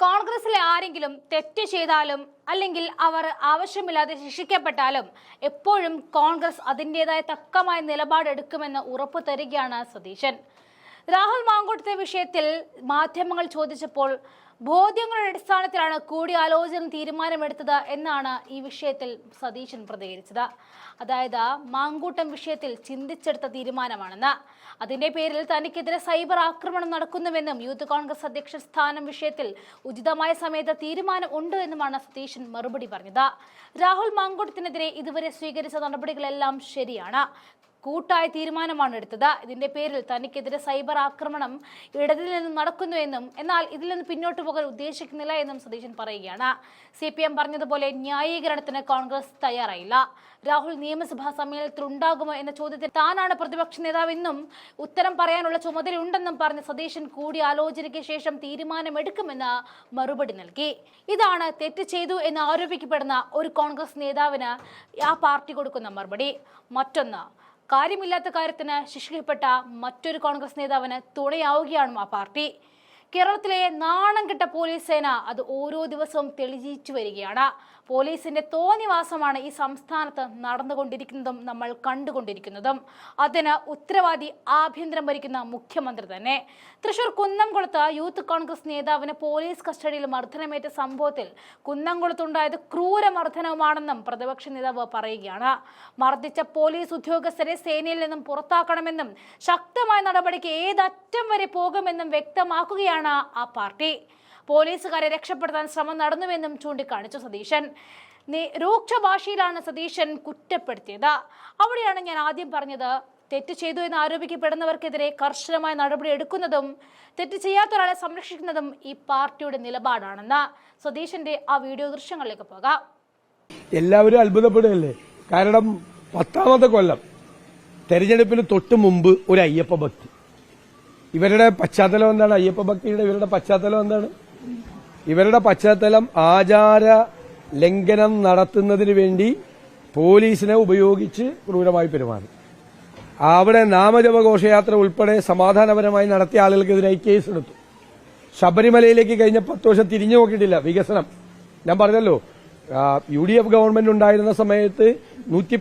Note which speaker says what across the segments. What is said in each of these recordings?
Speaker 1: കോൺഗ്രസിലെ ആരെങ്കിലും തെറ്റ് ചെയ്താലും അല്ലെങ്കിൽ അവർ ആവശ്യമില്ലാതെ ശിക്ഷിക്കപ്പെട്ടാലും എപ്പോഴും കോൺഗ്രസ് അതിന്റെതായ തക്കമായ നിലപാടെടുക്കുമെന്ന് ഉറപ്പു തരികയാണ് സതീശൻ. രാഹുൽ മാങ്കൂട്ടത്തെ വിഷയത്തിൽ മാധ്യമങ്ങൾ ചോദിച്ചപ്പോൾ ബോധ്യങ്ങളുടെ അടിസ്ഥാനത്തിലാണ് കൂടിയാലോചന തീരുമാനമെടുത്തത് എന്നാണ് ഈ വിഷയത്തിൽ സതീശൻ പ്രതികരിച്ചത്. അതായത് മാങ്കൂട്ടം വിഷയത്തിൽ ചിന്തിച്ചെടുത്ത തീരുമാനമാണെന്ന്. അതിന്റെ പേരിൽ തനിക്കെതിരെ സൈബർ ആക്രമണം നടക്കുന്നുവെന്നും യൂത്ത് കോൺഗ്രസ് അധ്യക്ഷ സ്ഥാനം വിഷയത്തിൽ ഉചിതമായ സമയത്ത് തീരുമാനം ഉണ്ട് എന്നുമാണ് സതീശൻ മറുപടി പറഞ്ഞത്. രാഹുൽ മാങ്കൂട്ടത്തിനെതിരെ ഇതുവരെ സ്വീകരിച്ച നടപടികളെല്ലാം ശരിയാണ്. കൂട്ടായ തീരുമാനമാണ് എടുത്തത്. ഇതിന്റെ പേരിൽ തനിക്കെതിരെ സൈബർ ആക്രമണം ഇടതിൽ നടക്കുന്നു എന്നും എന്നാൽ ഇതിൽ നിന്ന് പിന്നോട്ട് പോകാൻ ഉദ്ദേശിക്കുന്നില്ല എന്നും സതീശൻ പറയുകയാണ്. സി പി എം പറഞ്ഞതുപോലെ ന്യായീകരണത്തിന് കോൺഗ്രസ് തയ്യാറായില്ല. രാഹുൽ നിയമസഭാ സമ്മേളനത്തിൽ ഉണ്ടാകുമോ എന്ന ചോദ്യത്തിൽ താനാണ് പ്രതിപക്ഷ നേതാവെന്നും ഉത്തരം പറയാനുള്ള ചുമതലയുണ്ടെന്നും പറഞ്ഞ സതീശൻ കൂടിയാലോചനയ്ക്ക് ശേഷം തീരുമാനമെടുക്കുമെന്ന് മറുപടി നൽകി. ഇതാണ് തെറ്റ് ചെയ്തു എന്ന് ആരോപിക്കപ്പെടുന്ന ഒരു കോൺഗ്രസ് നേതാവിന് ആ പാർട്ടി കൊടുക്കുന്ന മറുപടി. മറ്റൊന്ന് കാര്യമില്ലാത്ത കാര്യത്തിന് ശിക്ഷിക്കപ്പെട്ട മറ്റൊരു കോൺഗ്രസ് നേതാവിന് തുണയാവുകയാണ് ആ പാർട്ടി. കേരളത്തിലെ നാണം കിട്ട പോലീസ് സേന അത് ഓരോ ദിവസവും തെളിയിച്ചു വരികയാണ്. പോലീസിന്റെ തോന്നിവാസമാണ് ഈ സംസ്ഥാനത്ത് നടന്നുകൊണ്ടിരിക്കുന്നതും നമ്മൾ കണ്ടുകൊണ്ടിരിക്കുന്നതും. അതിന് ഉത്തരവാദി ആഭ്യന്തരം ഭരിക്കുന്ന മുഖ്യമന്ത്രി തന്നെ. തൃശൂർ കുന്നംകുളത്ത് യൂത്ത് കോൺഗ്രസ് നേതാവിന് പോലീസ് കസ്റ്റഡിയിൽ മർദ്ദനമേറ്റ സംഭവത്തിൽ കുന്നംകുളത്തുണ്ടായത് ക്രൂരമർദ്ദനവുമാണെന്നും പ്രതിപക്ഷ നേതാവ് പറയുകയാണ്. മർദ്ദിച്ച പോലീസ് ഉദ്യോഗസ്ഥരെ സേനയിൽ നിന്നും പുറത്താക്കണമെന്നും ശക്തമായ നടപടിക്ക് ഏതറ്റം വരെ പോകുമെന്നും വ്യക്തമാക്കുകയാണ് ആ പാർട്ടി. പോലീസുകാരെ രക്ഷപ്പെടുത്താൻ ശ്രമം നടന്നുവെന്നും ചൂണ്ടിക്കാണിച്ചു സതീശൻ. രൂക്ഷ ഭാഷയിലാണ് സതീശൻ കുറ്റപ്പെടുത്തിയത്. അവിടെയാണ് ഞാൻ ആദ്യം പറഞ്ഞത്. തെറ്റ് ചെയ്തു എന്ന് ആരോപിക്കപ്പെടുന്നവർക്കെതിരെ കർശനമായ നടപടി എടുക്കുന്നതും തെറ്റ് ചെയ്യാത്ത ഒരാളെ സംരക്ഷിക്കുന്നതും ഈ പാർട്ടിയുടെ നിലപാടാണെന്ന് സതീശന്റെ ആ വീഡിയോ ദൃശ്യങ്ങളിലേക്ക് പോകാം.
Speaker 2: എല്ലാവരും അത്ഭുതപ്പെടുകയല്ലേ? കാരണം പത്താമത്തെ കൊല്ലം. തെരഞ്ഞെടുപ്പിന് തൊട്ട് മുമ്പ് ഒരു അയ്യപ്പ ഭക്തി. ഇവരുടെ പശ്ചാത്തലം എന്താണ്? അയ്യപ്പ ഭക്തിയുടെ ഇവരുടെ പശ്ചാത്തലം എന്താണ്? ഇവരുടെ പശ്ചാത്തലം ആചാര ലംഘനം നടത്തുന്നതിന് വേണ്ടി പോലീസിനെ ഉപയോഗിച്ച് ക്രൂരമായി പെരുമാറി. അവിടെ നാമജപ ഘോഷയാത്ര ഉൾപ്പെടെ സമാധാനപരമായി നടത്തിയ ആളുകൾക്കെതിരായി കേസെടുത്തു ശബരിമലയിലേക്ക് കഴിഞ്ഞ പത്ത് വർഷം തിരിഞ്ഞു നോക്കിയിട്ടില്ല. വികസനം. ഞാൻ പറഞ്ഞല്ലോ യു ഡി എഫ് ഗവൺമെന്റ് ഉണ്ടായിരുന്ന സമയത്ത് നൂറ്റി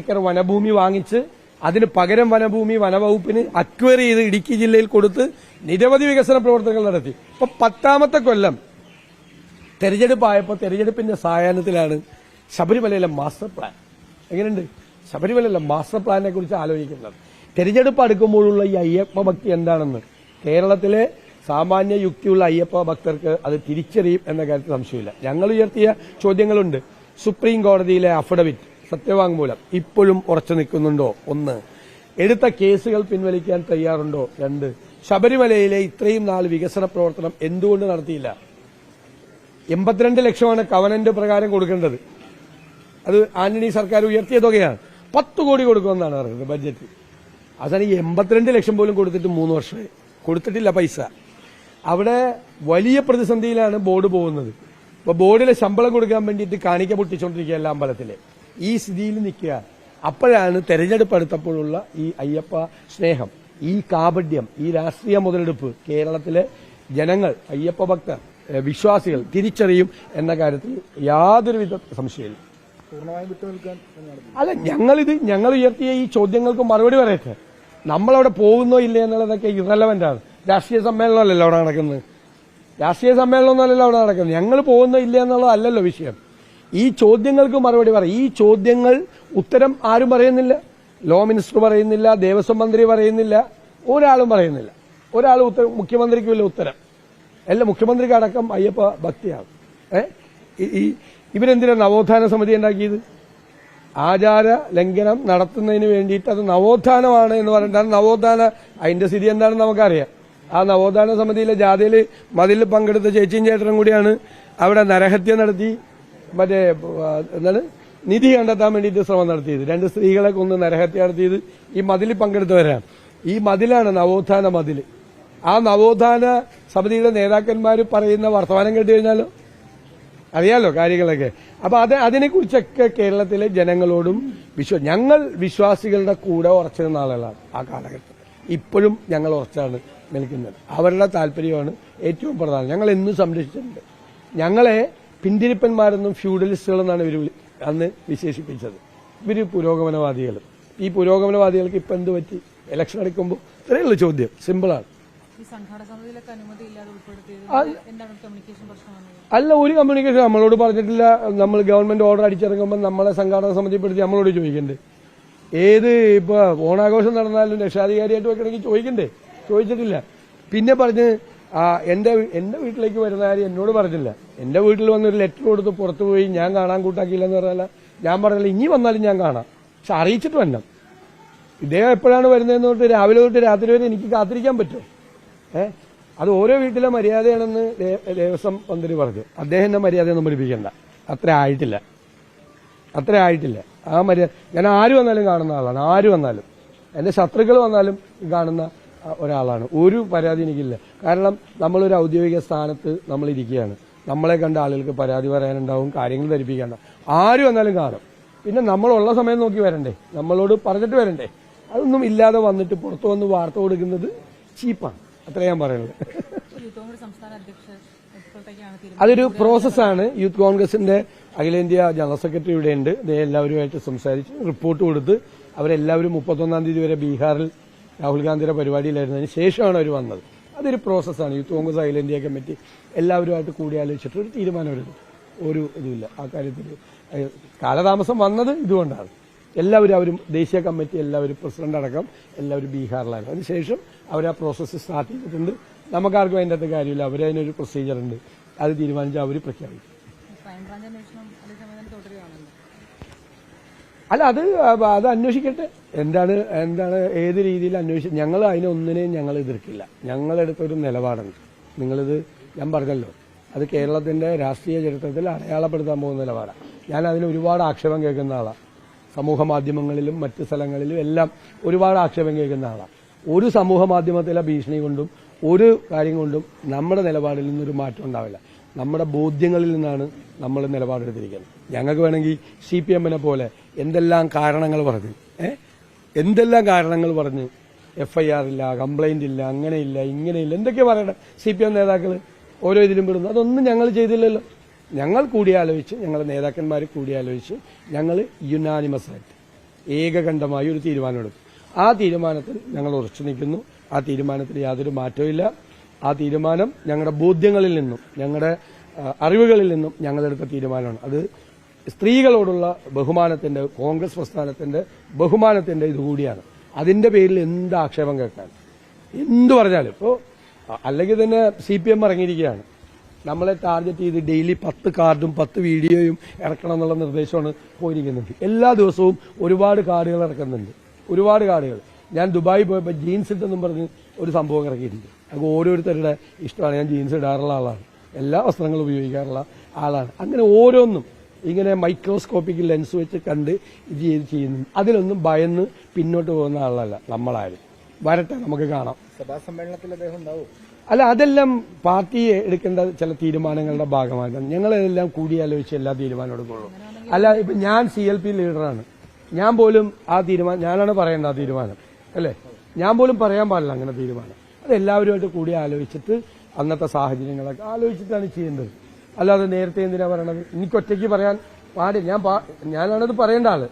Speaker 2: ഏക്കർ വനഭൂമി വാങ്ങിച്ച് അതിന് പകരം വനഭൂമി വനവകുപ്പിന് അക്വയർ ചെയ്ത് ഇടുക്കി ജില്ലയിൽ കൊടുത്ത് നിരവധി വികസന പ്രവർത്തനങ്ങൾ നടത്തി. ഇപ്പൊ പത്താമത്തെ കൊല്ലം തെരഞ്ഞെടുപ്പായപ്പോൾ തെരഞ്ഞെടുപ്പിന്റെ സായാഹ്നത്തിലാണ് ശബരിമലയിലെ മാസ്റ്റർ പ്ലാൻ എങ്ങനെയുണ്ട്? ശബരിമലയിലെ മാസ്റ്റർ പ്ലാനിനെ കുറിച്ച് ആലോചിക്കുന്നത്. തെരഞ്ഞെടുപ്പ് അടുക്കുമ്പോഴുള്ള ഈ അയ്യപ്പ ഭക്തി എന്താണെന്ന് കേരളത്തിലെ സാമാന്യ യുക്തിയുള്ള അയ്യപ്പ ഭക്തർക്ക് അത് തിരിച്ചറിയും എന്ന കാര്യത്തിൽ സംശയമില്ല. ഞങ്ങൾ ഉയർത്തിയ ചോദ്യങ്ങളുണ്ട്. സുപ്രീം കോടതിയിലെ അഫിഡവിറ്റ് സത്യവാങ്മൂലം ഇപ്പോഴും ഉറച്ചു നിൽക്കുന്നുണ്ടോ? ഒന്ന്. എടുത്ത കേസുകൾ പിൻവലിക്കാൻ തയ്യാറുണ്ടോ? രണ്ട്. ശബരിമലയിലെ ഇത്രയും നാൾ വികസന പ്രവർത്തനം എന്തുകൊണ്ട് നടത്തിയില്ല? എൺപത്തിരണ്ട് ലക്ഷമാണ് കവനന്റ് പ്രകാരം കൊടുക്കേണ്ടത്. അത് ആന്റണി സർക്കാർ ഉയർത്തിയ തുകയാണ്. പത്ത് കോടി കൊടുക്കുമെന്നാണ് പറയുന്നത് ബഡ്ജറ്റ്. അവസാനം ഈ എൺപത്തിരണ്ട് ലക്ഷം പോലും കൊടുത്തിട്ട് മൂന്ന് വർഷമായി. കൊടുത്തിട്ടില്ല പൈസ. അവിടെ വലിയ പ്രതിസന്ധിയിലാണ് ബോർഡ് പോകുന്നത്. അപ്പോൾ ബോർഡിലെ ശമ്പളം കൊടുക്കാൻ വേണ്ടിയിട്ട് കാണിക്ക പൊട്ടിച്ചുകൊണ്ടിരിക്കുക എല്ലാ അമ്പലത്തിലെ. ഈ സ്ഥിതിയിൽ നിൽക്കുക. അപ്പോഴാണ് തെരഞ്ഞെടുപ്പ് അടുത്തപ്പോഴുള്ള ഈ അയ്യപ്പ സ്നേഹം ഈ കാപഡ്യം ഈ രാഷ്ട്രീയ മുതലെടുപ്പ് കേരളത്തിലെ ജനങ്ങൾ അയ്യപ്പ ഭക്തർ വിശ്വാസികൾ തിരിച്ചറിയും എന്ന കാര്യത്തിൽ യാതൊരുവിധ സംശയമില്ല അല്ല ഞങ്ങളിത് ഞങ്ങൾ ഉയർത്തിയ ഈ ചോദ്യങ്ങൾക്ക് മറുപടി പറയട്ടെ? നമ്മളവിടെ പോകുന്നോ ഇല്ലേ എന്നുള്ളതൊക്കെ ഇറലവന്റ് ആണ്. രാഷ്ട്രീയ സമ്മേളനമല്ലല്ലോ അവിടെ നടക്കുന്നത്. രാഷ്ട്രീയ സമ്മേളനമൊന്നുമല്ലല്ലോ അവിടെ നടക്കുന്നത്. ഞങ്ങൾ പോകുന്നോ ഇല്ല എന്നുള്ളതല്ലല്ലോ വിഷയം. ഈ ചോദ്യങ്ങൾക്ക് മറുപടി പറയും ഈ ചോദ്യങ്ങൾ ഉത്തരം ആരും പറയുന്നില്ല. ലോ മിനിസ്റ്റർ പറയുന്നില്ല ദേവസ്വം മന്ത്രി പറയുന്നില്ല ഒരാളും പറയുന്നില്ല. ഒരാൾ ഉത്തരം മുഖ്യമന്ത്രിക്ക് മുഖ്യമന്ത്രിക്കുമില്ല ഉത്തരം. അല്ല മുഖ്യമന്ത്രിക്ക് അടക്കം അയ്യപ്പ ഭക്തിയാണ്. ഏ? ഈ ഇവരെന്തിനാ നവോത്ഥാന സമിതി ഉണ്ടാക്കിയത്? ആചാര ലംഘനം നടത്തുന്നതിന് വേണ്ടിയിട്ട് അത് നവോത്ഥാനമാണ് എന്ന് പറഞ്ഞിട്ടാണ് നവോത്ഥാന അതിന്റെ സ്ഥിതി എന്താണെന്ന് നമുക്കറിയാം. ആ നവോത്ഥാന സമിതിയിലെ ജാഥയിൽ മതിൽ പങ്കെടുത്ത ചേച്ചിയും ചേട്ടനും കൂടിയാണ് അവിടെ നരഹത്യ നടത്തി. മറ്റേ എന്താണ്? നിധി കണ്ടെത്താൻ വേണ്ടിയിട്ട് ശ്രമം നടത്തിയത്. രണ്ട് സ്ത്രീകളെ കൊന്ന് നരഹത്യ നടത്തിയത് ഈ മതിലിൽ പങ്കെടുത്തവരാണ്. ഈ മതിലാണ് നവോത്ഥാന മതിൽ ആ നവോത്ഥാന സമിതിയുടെ നേതാക്കന്മാർ പറയുന്ന വർത്തമാനം കേട്ട് കഴിഞ്ഞാലോ? അറിയാലോ കാര്യങ്ങളൊക്കെ. അപ്പൊ അത് അതിനെക്കുറിച്ചൊക്കെ കേരളത്തിലെ ജനങ്ങളോടും വിശ്വ ഞങ്ങൾ വിശ്വാസികളുടെ കൂടെ ഉറച്ചിരുന്ന ആളുകളാണ് ആ കാലഘട്ടം ഇപ്പോഴും ഞങ്ങൾ ഉറച്ചാണ് നിൽക്കുന്നത്. അവരുടെ താല്പര്യമാണ് ഏറ്റവും പ്രധാനം. ഞങ്ങൾ എന്നും സംരക്ഷിച്ചിട്ടുണ്ട്. ഞങ്ങളെ പിന്തിരിപ്പന്മാരെന്നും ഫ്യൂഡലിസ്റ്റുകളെന്നാണ് ഇവർ അന്ന് വിശേഷിപ്പിച്ചത്. ഇവർ പുരോഗമനവാദികൾ ഈ പുരോഗമനവാദികൾക്ക് ഇപ്പം എന്ത് പറ്റി? ഇലക്ഷൻ അടിക്കുമ്പോൾ ഇത്രയുള്ള ചോദ്യം. സിമ്പിളാണ് അല്ല. ഒരു കമ്മ്യൂണിക്കേഷൻ നമ്മളോട് പറഞ്ഞിട്ടില്ല. നമ്മൾ ഗവൺമെന്റ് ഓർഡർ അടിച്ചിറങ്ങുമ്പോൾ നമ്മളെ സംഘാടന സമിതിപ്പെടുത്തി നമ്മളോട് ചോദിക്കണ്ടേ? ഏത് ഇപ്പൊ ഓണാഘോഷം നടന്നാലും രക്ഷാധികാരിയായിട്ട് വെക്കണമെങ്കിൽ ചോദിക്കണ്ടേ? ചോദിച്ചിട്ടില്ല. പിന്നെ പറഞ്ഞ് ആ എന്റെ എന്റെ വീട്ടിലേക്ക് വരുന്ന കാര്യം എന്നോട് പറഞ്ഞില്ല. എന്റെ വീട്ടിൽ വന്നൊരു ലെറ്റർ കൊടുത്ത് പുറത്തു പോയി ഞാൻ കാണാൻ കൂട്ടാക്കിയില്ല എന്ന് പറഞ്ഞാൽ ഞാൻ പറഞ്ഞില്ല ഇനി വന്നാലും ഞാൻ കാണാം. പക്ഷെ അറിയിച്ചിട്ട് വരണം. ഇദ്ദേഹം എപ്പോഴാണ് വരുന്നതെന്ന് തൊട്ട് രാവിലെ തൊട്ട് രാത്രി വരെ എനിക്ക് കാത്തിരിക്കാൻ പറ്റുമോ ഏ? അത് ഓരോ വീട്ടിലെ മര്യാദയാണെന്ന് ദേവസ്വം മന്ത്രി പറഞ്ഞു. അദ്ദേഹം എന്നെ മര്യാദയൊന്നും പഠിപ്പിക്കണ്ട. അത്ര ആയിട്ടില്ല. അത്ര ആയിട്ടില്ല. ആ മര്യാദ ഞാൻ ആര് വന്നാലും കാണുന്ന ആളാണ്. ആര് വന്നാലും. എന്റെ ശത്രുക്കൾ വന്നാലും കാണുന്ന ഒരാളാണ്. ഒരു പരാതി എനിക്കില്ല. കാരണം നമ്മളൊരു ഔദ്യോഗിക സ്ഥാനത്ത് നമ്മൾ ഇരിക്കുകയാണ് നമ്മളെ കണ്ട ആളുകൾക്ക് പരാതി പറയാനുണ്ടാവും കാര്യങ്ങൾ ധരിപ്പിക്കാണ്ട ആരും വന്നാലും കാണും. പിന്നെ നമ്മളുള്ള സമയം നോക്കി വരണ്ടേ? നമ്മളോട് പറഞ്ഞിട്ട് വരണ്ടേ? അതൊന്നും ഇല്ലാതെ വന്നിട്ട് പുറത്തു വന്ന് വാർത്ത കൊടുക്കുന്നത് ചീപ്പാണ്. അത്ര ഞാൻ പറയുന്നത് അതൊരു പ്രോസസ്സാണ്. യൂത്ത് കോൺഗ്രസിന്റെ അഖിലേന്ത്യാ ജനറൽ സെക്രട്ടറി ഇവിടെ ഉണ്ട്. ഇത് എല്ലാവരുമായിട്ട് സംസാരിച്ച് റിപ്പോർട്ട് കൊടുത്ത് അവരെല്ലാവരും മുപ്പത്തൊന്നാം തീയതി വരെ ബീഹാറിൽ രാഹുൽ ഗാന്ധിയുടെ പരിപാടിയിലായിരുന്നതിന് ശേഷമാണ് അവർ വന്നത്. അതൊരു പ്രോസസ്സാണ് യൂത്ത് കോൺഗ്രസ് അഖില ഇന്ത്യ കമ്മിറ്റി എല്ലാവരുമായിട്ട് കൂടിയാലോചിച്ചിട്ട് ഒരു തീരുമാനം എടുക്കും ഒരു ഇതുമില്ല. ആ കാര്യത്തിൽ കാലതാമസം വന്നത് ഇതുകൊണ്ടാണ്. എല്ലാവരും അവരും ദേശീയ കമ്മിറ്റി എല്ലാവരും പ്രസിഡന്റ് അടക്കം എല്ലാവരും ബീഹാറിലായിരുന്നു. അതിനുശേഷം അവർ ആ പ്രോസസ്സ് സ്റ്റാർട്ട് ചെയ്തിട്ടുണ്ട്. നമുക്കാർക്കും അതിന്റെ അകത്ത് കാര്യമില്ല. അവരതിനൊരു പ്രൊസീജിയർ ഉണ്ട്. അത് തീരുമാനിച്ച് അവർ പ്രഖ്യാപിക്കും. അല്ല അത് അത് അന്വേഷിക്കട്ടെ. എന്താണ് എന്താണ് ഏത് രീതിയിൽ അന്വേഷിച്ച് ഞങ്ങൾ അതിനൊന്നിനെയും ഞങ്ങൾ എതിർക്കില്ല. ഞങ്ങളെടുത്തൊരു നിലപാടുണ്ട്. നിങ്ങളിത് ഞാൻ പറഞ്ഞല്ലോ അത് കേരളത്തിന്റെ രാഷ്ട്രീയ ചരിത്രത്തിൽ അടയാളപ്പെടുത്താൻ പോകുന്ന നിലപാടാണ് ഞാൻ അതിന് ഒരുപാട് ആക്ഷേപം കേൾക്കുന്ന ആളാണ് സമൂഹ മാധ്യമങ്ങളിലും മറ്റ് സ്ഥലങ്ങളിലും എല്ലാം ഒരുപാട് ആക്ഷേപം കേൾക്കുന്ന ആളാണ് ഒരു സമൂഹ മാധ്യമത്തിലെ ഭീഷണി കൊണ്ടും ഒരു കാര്യം കൊണ്ടും നമ്മുടെ നിലപാടിൽ നിന്നൊരു മാറ്റം ഉണ്ടാവില്ല. നമ്മുടെ ബോധ്യങ്ങളിൽ നിന്നാണ് നമ്മൾ നിലപാടെടുത്തിരിക്കുന്നത്. ഞങ്ങൾക്ക് വേണമെങ്കിൽ സി പി എമ്മിനെ പോലെ എന്തെല്ലാം കാരണങ്ങൾ പറഞ്ഞ് എന്തെല്ലാം കാരണങ്ങൾ പറഞ്ഞ് എഫ് ഐ ആർ ഇല്ല കംപ്ലൈന്റ് ഇല്ല അങ്ങനെയില്ല ഇങ്ങനെയില്ല എന്തൊക്കെ പറയണം? സി പി എം നേതാക്കൾ ഓരോ ഇതിലും വിടുന്നു അതൊന്നും ഞങ്ങൾ ചെയ്തില്ലല്ലോ. ഞങ്ങൾ കൂടിയാലോചിച്ച് ഞങ്ങളുടെ നേതാക്കന്മാർ കൂടിയാലോചിച്ച് ഞങ്ങൾ യുനാനിമസ് ആയിട്ട് ഏകകണ്ഠമായി ഒരു തീരുമാനമെടുത്തു. ആ തീരുമാനത്തിൽ ഞങ്ങൾ ഉറച്ചു നിൽക്കുന്നു. ആ തീരുമാനത്തിൽ യാതൊരു മാറ്റവും ആ തീരുമാനം ഞങ്ങളുടെ ബോധ്യങ്ങളിൽ നിന്നും ഞങ്ങളുടെ അറിവുകളിൽ നിന്നും ഞങ്ങളെടുത്ത തീരുമാനമാണ്. അത് സ്ത്രീകളോടുള്ള ബഹുമാനത്തിന്റെ കോൺഗ്രസ് പ്രസ്ഥാനത്തിന്റെ ബഹുമാനത്തിന്റെ ഇതുകൂടിയാണ് അതിന്റെ പേരിൽ എന്ത് ആക്ഷേപം കേൾക്കാൻ എന്തു പറഞ്ഞാലും. ഇപ്പോൾ അല്ലെങ്കിൽ തന്നെ സി പി എം ഇറങ്ങിയിരിക്കുകയാണ്. നമ്മളെ ടാർഗറ്റ് ചെയ്ത് ഡെയിലി പത്ത് കാർഡും പത്ത് വീഡിയോയും ഇറക്കണം എന്നുള്ള നിർദ്ദേശമാണ് പോയിരിക്കുന്നത്. എല്ലാ ദിവസവും ഒരുപാട് കാർഡുകൾ ഇറക്കുന്നുണ്ട്. ഒരുപാട് കാർഡുകൾ. ഞാൻ ദുബായി പോയപ്പോൾ ജീൻസ് ഇട്ടെന്നും പറഞ്ഞ് ഒരു സംഭവം ഇറക്കിയിട്ടുണ്ട്. അത് ഓരോരുത്തരുടെ ഇഷ്ടമാണ്. ഞാൻ ജീൻസ് ഇടാറുള്ള ആളാണ്. എല്ലാ വസ്ത്രങ്ങളും ഉപയോഗിക്കാറുള്ള ആളാണ്. അങ്ങനെ ഓരോന്നും ഇങ്ങനെ മൈക്രോസ്കോപ്പിക് ലെൻസ് വെച്ച് കണ്ട് ഇത് ചെയ്ത് ചെയ്യുന്നു. അതിലൊന്നും ഭയന്ന് പിന്നോട്ട് പോകുന്ന ആളല്ല നമ്മളാരും. വരട്ടെ നമുക്ക് കാണാം.
Speaker 3: സഭാ സമ്മേളനത്തിൽ അദ്ദേഹം ഉണ്ടാവും.
Speaker 2: അല്ല അതെല്ലാം പാർട്ടിയെ എടുക്കേണ്ട ചില തീരുമാനങ്ങളുടെ ഭാഗമായിട്ടാണ്. ഞങ്ങളെല്ലാം കൂടിയാലോചിച്ച് എല്ലാ തീരുമാനം എടുക്കുള്ളൂ. അല്ല ഇപ്പൊ ഞാൻ സി എൽ പി ലീഡറാണ്. ഞാൻ പോലും ആ തീരുമാനം ഞാനാണ് പറയേണ്ട ആ തീരുമാനം. അല്ലേ? ഞാൻ പോലും പറയാൻ പാടില്ല അങ്ങനെ തീരുമാനം. അത് എല്ലാവരുമായിട്ട് കൂടി ആലോചിച്ചിട്ട് അന്നത്തെ സാഹചര്യങ്ങളൊക്കെ ആലോചിച്ചിട്ടാണ് ചെയ്യേണ്ടത് അല്ലാതെ നേരത്തെ എന്തിനാ പറയണത്? എനിക്ക് ഒറ്റയ്ക്ക് പറയാൻ പാടില്ല ഞാൻ ഞാനാണത് പറയേണ്ട ആൾ.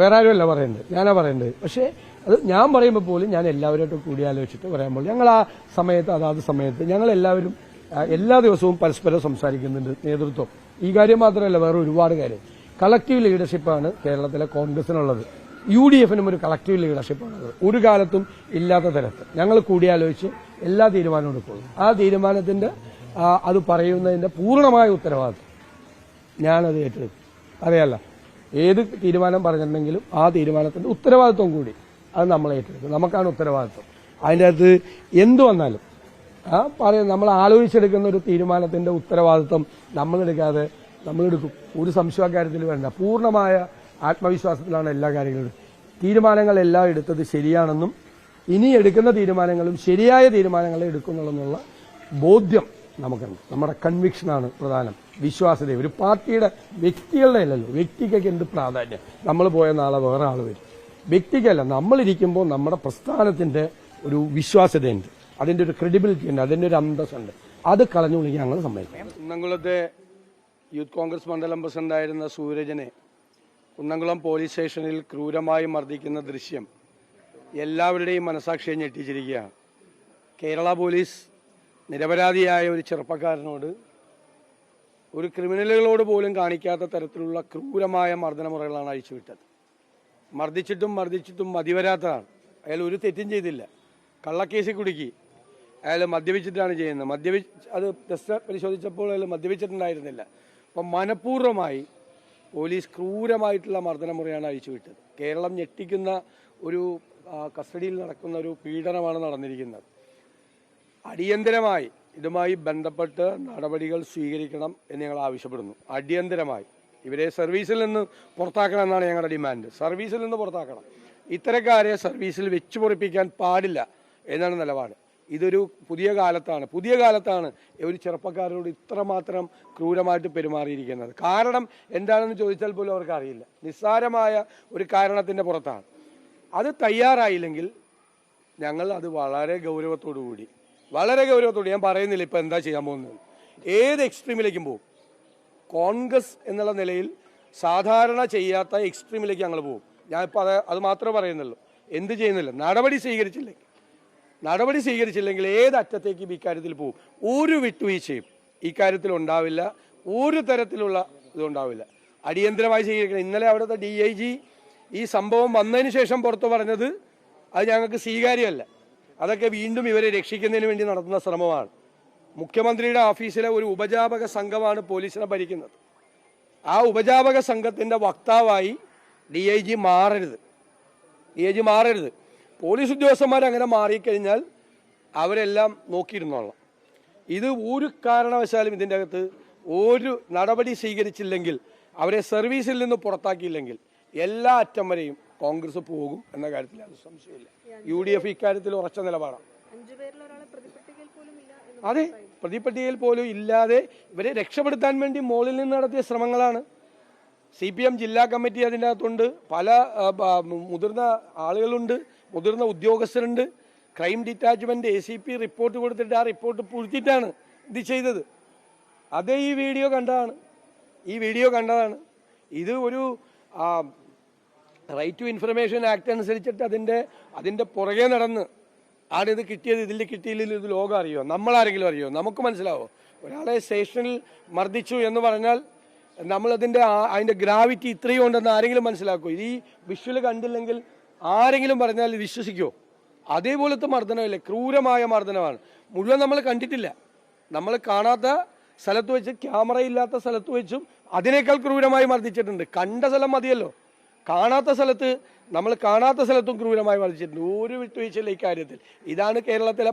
Speaker 2: വേറെ ആരുമല്ല പറയേണ്ടത്. ഞാനാ പറയേണ്ടത്. പക്ഷേ അത് ഞാൻ പറയുമ്പോൾ പോലും ഞാൻ എല്ലാവരുമായിട്ട് കൂടി ആലോചിച്ചിട്ട് പറയാൻ പോലും ഞങ്ങൾ ആ സമയത്ത് അതാത് സമയത്ത് ഞങ്ങൾ എല്ലാവരും എല്ലാ ദിവസവും പരസ്പരം സംസാരിക്കുന്നുണ്ട് നേതൃത്വം. ഈ കാര്യം മാത്രമല്ല വേറെ ഒരുപാട് കാര്യം കളക്റ്റീവ് ലീഡർഷിപ്പാണ് കേരളത്തിലെ കോൺഗ്രസിനുള്ളത്. യു ഡി എഫിനും ഒരു കളക്റ്റീവ് ലീഡർഷിപ്പാണുള്ളത് ഒരു കാലത്തും ഇല്ലാത്ത തരത്തിൽ. ഞങ്ങൾ കൂടിയാലോചിച്ച് എല്ലാ തീരുമാനവും എടുക്കുള്ളൂ ആ തീരുമാനത്തിന്റെ അത് പറയുന്നതിന്റെ പൂർണമായ ഉത്തരവാദിത്വം ഞാനത് ഏറ്റെടുക്കും അറിയാല്ല ഏത് തീരുമാനം പറഞ്ഞിട്ടുണ്ടെങ്കിലും ആ തീരുമാനത്തിന്റെ ഉത്തരവാദിത്വം കൂടി അത് നമ്മൾ ഏറ്റെടുക്കും. നമുക്കാണ് ഉത്തരവാദിത്വം. അതിന്റെ അകത്ത് എന്തു വന്നാലും ആ പറയും നമ്മൾ ആലോചിച്ചെടുക്കുന്ന ഒരു തീരുമാനത്തിന്റെ ഉത്തരവാദിത്വം നമ്മളെടുക്കാതെ നമ്മളെടുക്കും ഒരു സംശയ കാര്യത്തിൽ വേണ്ട. പൂർണമായ ആത്മവിശ്വാസത്തിലാണ് എല്ലാ കാര്യങ്ങളും തീരുമാനങ്ങൾ എല്ലാം എടുത്തത് ശരിയാണെന്നും ഇനി എടുക്കുന്ന തീരുമാനങ്ങളും ശരിയായ തീരുമാനങ്ങളെ എടുക്കുന്നുള്ളെന്നുള്ള ബോധ്യം നമുക്കുണ്ട്. നമ്മുടെ കൺവിക്ഷനാണ് പ്രധാനം. വിശ്വാസ്യത ഒരു പാർട്ടിയുടെ വ്യക്തികളുടെ അല്ലല്ലോ. വ്യക്തിക്കൊക്കെ എന്ത് പ്രാധാന്യം? നമ്മൾ പോയ നാളെ വേറെ ആൾ വരും. വ്യക്തിക്കല്ല നമ്മളിരിക്കുമ്പോൾ നമ്മുടെ പ്രസ്ഥാനത്തിന്റെ ഒരു വിശ്വാസ്യതയുണ്ട്. അതിന്റെ ഒരു ക്രെഡിബിലിറ്റി ഉണ്ട്. അതിന്റെ ഒരു അന്തസ്സുണ്ട്. അത് കളഞ്ഞു വിളിക്കാൻ ഞങ്ങൾ സമ്മതിക്കും. യൂത്ത് കോൺഗ്രസ് മണ്ഡലം പ്രസിഡന്റായിരുന്ന സൂരജനെ കുന്നംകുളം പോലീസ് സ്റ്റേഷനിൽ ക്രൂരമായി മർദ്ദിക്കുന്ന ദൃശ്യം എല്ലാവരുടെയും മനസാക്ഷിയെ ഞെട്ടിച്ചിരിക്കുകയാണ്. കേരള പോലീസ് നിരപരാധിയായ ഒരു ചെറുപ്പക്കാരനോട് ഒരു ക്രിമിനലുകളോട് പോലും കാണിക്കാത്ത തരത്തിലുള്ള ക്രൂരമായ മർദ്ദനമുറകളാണ് അഴിച്ചുവിട്ടത്. മർദ്ദിച്ചിട്ടും മർദ്ദിച്ചിട്ടും മതിവരാത്തതാണ്. അയാൾ ഒരു തെറ്റും ചെയ്തില്ല. കള്ളക്കേസിൽ കുടുക്കി. അയാൾ മദ്യപിച്ചിട്ടാണ് ചെയ്യുന്നത്. മദ്യപി അത് ടെസ്റ്റ് പരിശോധിച്ചപ്പോൾ അയാൾ മദ്യപിച്ചിട്ടുണ്ടായിരുന്നില്ല. അപ്പം മനഃപൂർവമായി പോലീസ് ക്രൂരമായിട്ടുള്ള മർദ്ദനമുറയാണ് അഴിച്ചുവിട്ടത് കേരളം ഞെട്ടിക്കുന്ന ഒരു കസ്റ്റഡിയിൽ നടക്കുന്ന ഒരു പീഡനമാണ് നടന്നിരിക്കുന്നത്. അടിയന്തരമായി ഇതുമായി ബന്ധപ്പെട്ട് നടപടികൾ സ്വീകരിക്കണം എന്ന് ഞങ്ങൾ ആവശ്യപ്പെടുന്നു. അടിയന്തരമായി. ഇവരെ സർവീസിൽ നിന്ന് പുറത്താക്കണം എന്നാണ് ഞങ്ങളുടെ ഡിമാൻഡ്. സർവീസിൽ നിന്ന് പുറത്താക്കണം. ഇത്തരക്കാരെ സർവീസിൽ വെച്ചു പൊറിപ്പിക്കാൻ പാടില്ല എന്നാണ് നിലപാട്. ഇതൊരു പുതിയ കാലത്താണ്. പുതിയ കാലത്താണ് ഒരു ചെറുപ്പക്കാരോട് ഇത്രമാത്രം ക്രൂരമായിട്ട് പെരുമാറിയിരിക്കുന്നത്. കാരണം എന്താണെന്ന് ചോദിച്ചാൽ പോലും അവർക്ക് അറിയില്ല നിസ്സാരമായ ഒരു കാരണത്തിന്റെ പുറത്താണ്. അത് തയ്യാറായില്ലെങ്കിൽ ഞങ്ങൾ അത് വളരെ ഗൗരവത്തോടു കൂടി വളരെ ഗൗരവത്തോടെ ഞാൻ പറയുന്നില്ല ഇപ്പം എന്താ ചെയ്യാൻ പോകുന്നത്. ഏത് എക്സ്ട്രീമിലേക്കും പോകും. കോൺഗ്രസ് എന്നുള്ള നിലയിൽ സാധാരണ ചെയ്യാത്ത എക്സ്ട്രീമിലേക്ക് ഞങ്ങൾ പോകും. ഞാനിപ്പോൾ അത് അത് മാത്രമേ പറയുന്നുള്ളൂ. എന്ത് ചെയ്യുന്നില്ല. നടപടി സ്വീകരിച്ചില്ലെങ്കിൽ. നടപടി സ്വീകരിച്ചില്ലെങ്കിൽ ഏത് അറ്റത്തേക്കും ഇക്കാര്യത്തിൽ പോകും ഒരു വിട്ടുവീഴ്ചയും ഇക്കാര്യത്തിൽ ഉണ്ടാവില്ല. ഒരു തരത്തിലുള്ള ഇതുണ്ടാവില്ല അടിയന്തരമായി സ്വീകരിക്കണം. ഇന്നലെ അവിടുത്തെ ഡി ഐ ജി ഈ സംഭവം വന്നതിന് ശേഷം പുറത്തു പറഞ്ഞത് അത് ഞങ്ങൾക്ക് സ്വീകാര്യമല്ല. അതൊക്കെ വീണ്ടും ഇവരെ രക്ഷിക്കുന്നതിന് വേണ്ടി നടത്തുന്ന ശ്രമമാണ്. മുഖ്യമന്ത്രിയുടെ ഓഫീസിലെ ഒരു ഉപജാപക സംഘമാണ് പോലീസിനെ ഭരിക്കുന്നത്. ആ ഉപജാപക സംഘത്തിന്റെ വക്താവായി ഡി ഐ ജി മാറരുത്. ഡി ഐ ജി മാറരുത്. പോലീസ് ഉദ്യോഗസ്ഥന്മാർ അങ്ങനെ മാറിക്കഴിഞ്ഞാൽ അവരെല്ലാം നോക്കിയിരുന്നോളാം. ഇത് ഒരു കാരണവശാലും ഇതിന്റെ അകത്ത് ഒരു നടപടി സ്വീകരിച്ചില്ലെങ്കിൽ അവരെ സർവീസിൽ നിന്ന് പുറത്താക്കിയില്ലെങ്കിൽ എല്ലാ അറ്റം വരെയും കോൺഗ്രസ് പോകും എന്ന കാര്യത്തിൽ അത് സംശയമില്ല യു ഡി എഫ് ഇക്കാര്യത്തിൽ ഉറച്ച നിലപാടാണ്. അതെ പ്രതിപട്ടികയിൽ പോലും ഇല്ലാതെ ഇവരെ രക്ഷപ്പെടുത്താൻ വേണ്ടി മോളിൽ നിന്ന് നടത്തിയ ശ്രമങ്ങളാണ് സി പി എം ജില്ലാ കമ്മിറ്റി അതിന്റെ അകത്തുണ്ട് പല മുതിർന്ന ആളുകളുണ്ട് മുതിർന്ന ഉദ്യോഗസ്ഥരുണ്ട്. Crime detachment A C P report കൊടുത്തിട്ട് ആ റിപ്പോർട്ട് പുഴുത്തിട്ടാണ് ഇത് ചെയ്തത്. അത് ഈ വീഡിയോ കണ്ടതാണ്. ഈ വീഡിയോ കണ്ടതാണ്. ഇത് ഒരു റൈറ്റ് ടു ഇൻഫർമേഷൻ ആക്ട് അനുസരിച്ചിട്ട് അതിന്റെ അതിന്റെ പുറകെ നടന്ന് ആണ് ഇത് കിട്ടിയത്. ഇതിൽ കിട്ടിയില്ലെങ്കിൽ ഇത് ലോകം അറിയോ നമ്മളാരെങ്കിലും അറിയോ നമുക്ക് മനസ്സിലാവോ? ഒരാളെ സ്റ്റേഷനിൽ മർദ്ദിച്ചു എന്ന് പറഞ്ഞാൽ നമ്മളതിന്റെ അതിന്റെ ഗ്രാവിറ്റി ഇത്രയും ഉണ്ടെന്ന് ആരെങ്കിലും മനസ്സിലാക്കുമോ ഈ വിഷ്വൽ കണ്ടില്ലെങ്കിൽ ആരെങ്കിലും പറഞ്ഞാൽ വിശ്വസിക്കുമോ അതേപോലത്തെ മർദ്ദനമല്ലേ? ക്രൂരമായ മർദ്ദനമാണ്. മുഴുവൻ നമ്മൾ കണ്ടിട്ടില്ല. നമ്മൾ കാണാത്ത സ്ഥലത്ത് വെച്ച് ക്യാമറ ഇല്ലാത്ത സ്ഥലത്ത് വെച്ചും അതിനേക്കാൾ ക്രൂരമായി മർദ്ദിച്ചിട്ടുണ്ട്. കണ്ട സ്ഥലം മതിയല്ലോ. കാണാത്ത സ്ഥലത്ത് നമ്മൾ കാണാത്ത സ്ഥലത്തും ക്രൂരമായി മർദ്ദിച്ചിട്ടുണ്ട്. ഒരു വിട്ടുവീഴ്ചയില്ല ഇക്കാര്യത്തിൽ ഇതാണ് കേരളത്തിലെ